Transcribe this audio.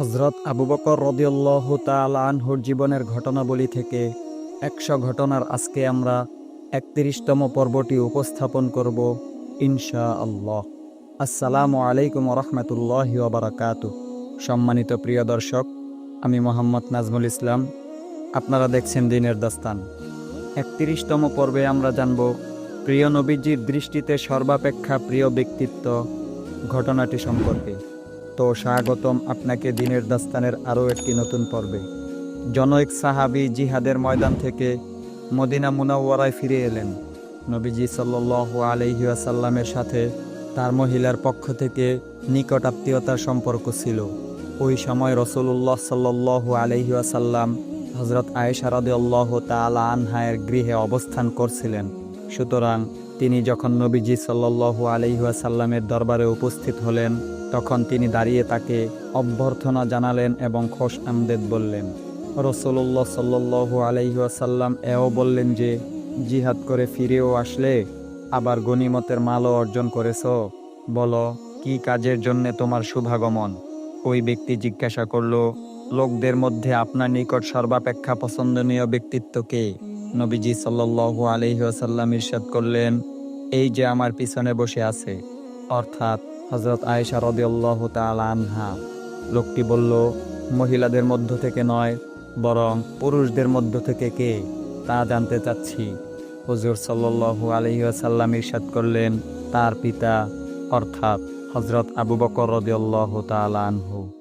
হজরত আবু বকর রদিউল্লাহ তাল আনহুর জীবনের ঘটনাবলী থেকে একশো ঘটনার আজকে আমরা একত্রিশতম পর্বটি উপস্থাপন করব ইনশা আল্লাহ আসসালামু আলাইকুম রহমতুল্লাহ বারাকাত সম্মানিত প্রিয় দর্শক, আমি মোহাম্মদ নাজমুল ইসলাম। আপনারা দেখছেন দিনের দাস্তান। একত্রিশতম পর্বে আমরা জানব, প্রিয় নবীজির দৃষ্টিতে সর্বাপেক্ষা প্রিয় ব্যক্তিত্ব ঘটনাটি সম্পর্কে। তো স্বাগতম আপনাকে দিনের দাস্তানের আরও একটি নতুন পর্বে। জনৈক সাহাবি জিহাদের ময়দান থেকে মদিনা মুনাওয়ারায় ফিরে এলেন। নবীজি সাল্লাহ আলহিউসাল্লামের সাথে তার মহিলার পক্ষ থেকে নিকট আত্মীয়তার সম্পর্ক ছিল। ওই সময় রসুল্লাহ সাল্লাহ আলহিউসাল্লাম হজরত আয়েশা রাদিয়াল্লাহু তাআলা আনহায়ের গৃহে অবস্থান করছিলেন। সুতরাং তিনি যখন নবীজি সাল্লাল্লাহু আলাইহাসাল্লামের দরবারে উপস্থিত হলেন, তখন তিনি দাঁড়িয়ে তাকে অভ্যর্থনা জানালেন এবং খোশ আমদেদ বললেন রসুল্লাহ সাল্লাল্লাহু আলাইহাসাল্লাম এও বললেন যে, জিহাদ করে ফিরেও আসলে, আবার গনিমতের মালও অর্জন করেছ। বলো, কি কাজের জন্যে তোমার শুভাগমন? ওই ব্যক্তি জিজ্ঞাসা করল, লোকদের মধ্যে আপনার নিকট সর্বাপেক্ষা পছন্দনীয় ব্যক্তিত্ব কে? নবীজি সাল্লাল্লাহু আলাইহি ওয়াসাল্লাম ইরশাদ করলেন, এই যে আমার পিছনে বসে আছে। অর্থাৎ হযরত আয়েশা রাদিয়াল্লাহু তাআলা আনহা। লোকটি বলল, মহিলাদের মধ্য থেকে নয়, বরং পুরুষদের মধ্য থেকে কে? তা জানতে চাচ্ছি। হুজুর সাল্লাল্লাহু আলাইহি ওয়াসাল্লাম ইরশাদ করলেন, তার পিতা, অর্থাৎ হযরত আবু বকর রাদিয়াল্লাহু তাআলা আনহু।